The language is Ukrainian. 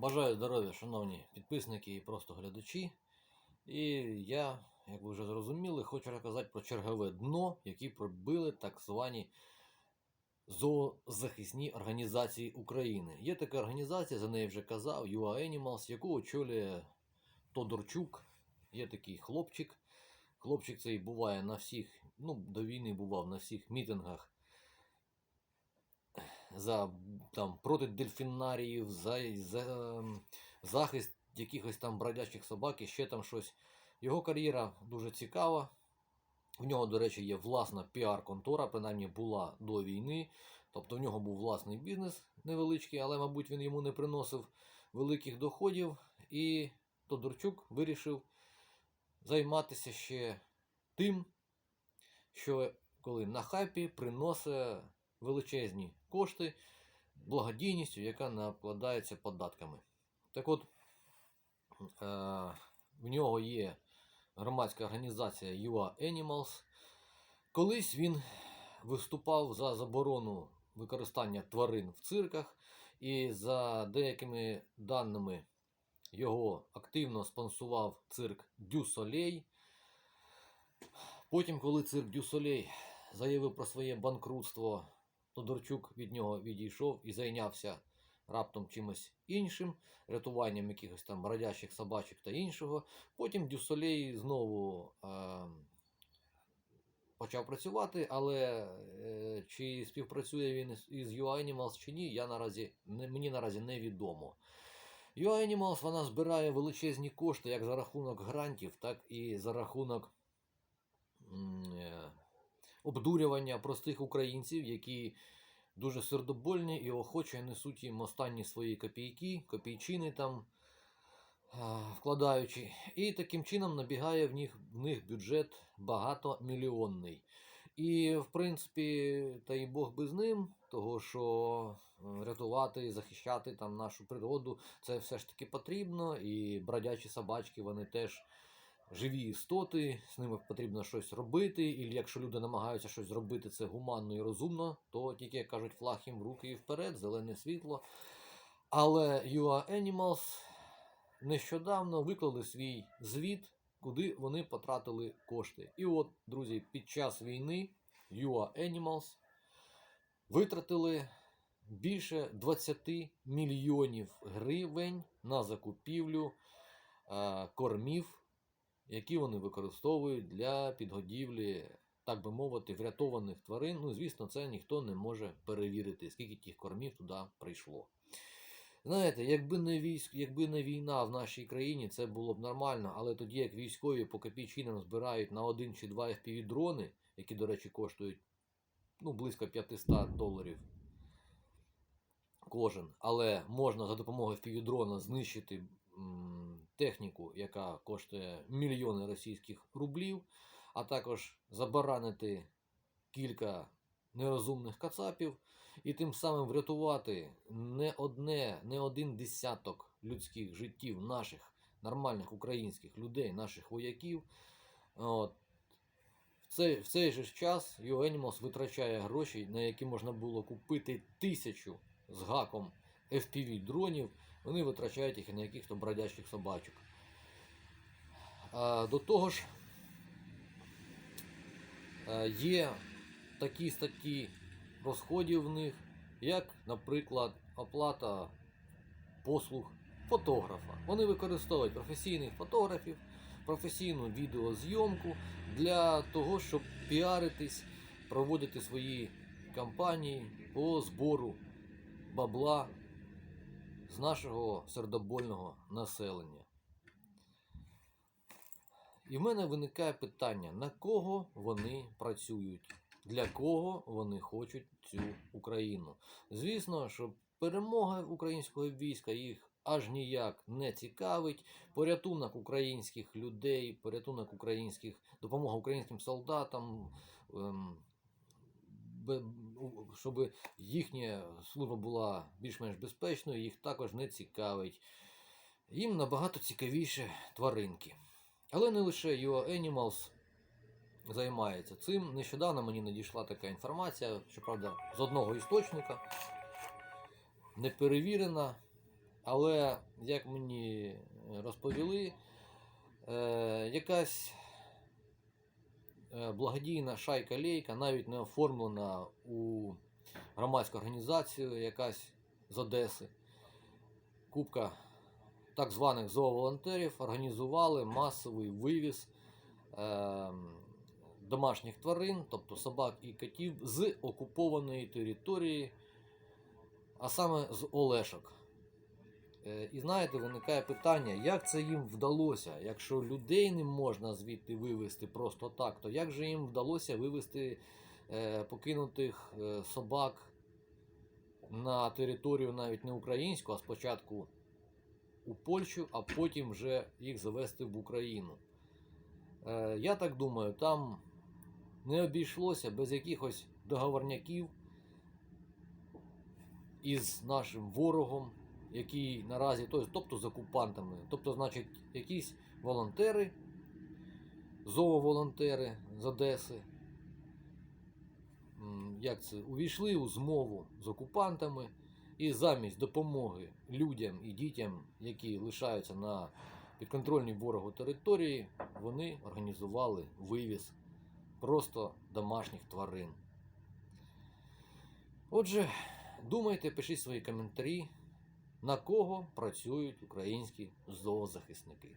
Бажаю здоров'я, шановні підписники і просто глядачі. І я, як ви вже зрозуміли, хочу розказати про чергове дно, які пробили так звані зоозахисні організації України. Є така організація, за нею вже казав, UA Animals, яку очолює Тодорчук. Є такий хлопчик. Хлопчик цей буває на всіх, ну, до війни бував на всіх мітингах за там, проти дельфінаріїв, за, за ем, захист якихось там бродячих собак і ще там щось. Його кар'єра дуже цікава. В нього, до речі, є власна піар-контора, принаймні була до війни. Тобто в нього був власний бізнес невеличкий, але, мабуть, він йому не приносив великих доходів. І Тодорчук вирішив займатися ще тим, що коли на хайпі приносить величезні кошти благодійністю, яка накладається податками. Так от, е, в нього є громадська організація UA Animals. Колись він виступав за заборону використання тварин в цирках, і за деякими даними його активно спонсував цирк Дю Солей. Потім, коли цирк Дю заявив про своє банкрутство, Тодорчук від нього відійшов і зайнявся раптом чимось іншим, рятуванням якихось там бродячих собачок та іншого. Потім Дюсолей знову е, почав працювати, але е, чи співпрацює він із- із UA Animals чи ні, я наразі, не, мені наразі невідомо. UA Animals вона збирає величезні кошти як за рахунок грантів, так і за рахунок е, обдурювання простих українців, які дуже сердобольні і охоче несуть їм останні свої копійки, копійчини там вкладаючи. І таким чином набігає в них, в них бюджет багатомільйонний. І, в принципі, та й Бог би з ним, того що е, рятувати, захищати там нашу природу, це все ж таки потрібно. І бродячі собачки, вони теж живі істоти, з ними потрібно щось робити. І якщо люди намагаються щось зробити це гуманно і розумно, то тільки як кажуть, флаг їм руки і вперед, зелене світло. Але UA Animals нещодавно виклали свій звіт, куди вони потратили кошти. І от, друзі, під час війни UA Animals витратили більше 20 мільйонів гривень на закупівлю е, кормів які вони використовують для підгодівлі, так би мовити, врятованих тварин. Ну, звісно, це ніхто не може перевірити, скільки тих кормів туди прийшло. Знаєте, якби не військ, якби не війна в нашій країні, це було б нормально, але тоді як військові по копійчинам збирають на один чи два fpv дрони, які, до речі, коштують ну, близько 500 доларів кожен, але можна за допомогою FPV-дрона знищити м, техніку, яка коштує мільйони російських рублів, а також забаранити кілька нерозумних кацапів і тим самим врятувати не одне, не один десяток людських життів наших нормальних українських людей, наших вояків. От. В цей, в же час UAnimals витрачає гроші, на які можна було купити тисячу з гаком FPV дронів, вони витрачають їх на якихось бродячих собачок. До того ж, е, є такі статті розходів в них, як, наприклад, оплата послуг фотографа. Вони використовують професійних фотографів, професійну відеозйомку для того, щоб піаритись, проводити свої кампанії по збору бабла з нашого сердобольного населення. І в мене виникає питання, на кого вони працюють, для кого вони хочуть цю Україну. Звісно, що перемога українського війська їх аж ніяк не цікавить. Порятунок українських людей, порятунок українських, допомога українським солдатам. ем, щоб їхня служба була більш-менш безпечною, їх також не цікавить. Їм набагато цікавіше тваринки. Але не лише UA Animals займається цим. Нещодавно мені надійшла така інформація, щоправда, з одного істочника, не перевірена, Але, як мені розповіли, е, якась е, благодійна шайка-лейка, навіть не оформлена у громадську організацію, якась з Одеси, купка так званих зооволонтерів організували масовий вивіз е, домашніх тварин, тобто собак і котів, з окупованої території, а саме з Олешок. Е, І знаєте, виникає питання, як це їм вдалося? Якщо людей не можна звідти вивезти просто так, то як же їм вдалося вивезти е, покинутих е, собак на територію навіть не українську, а спочатку у Польщу, а потім вже їх завести в Україну? Я так думаю, там не обійшлося без якихось договорняків із нашим ворогом, який наразі, тобто з окупантами, тобто, значить, якісь волонтери, зооволонтери з Одеси, як це, увійшли у змову з окупантами і замість допомоги людям і дітям, які лишаються на підконтрольній ворогу території, вони організували вивіз просто домашніх тварин. Отже, думайте, пишіть свої коментарі, на кого працюють українські зоозахисники.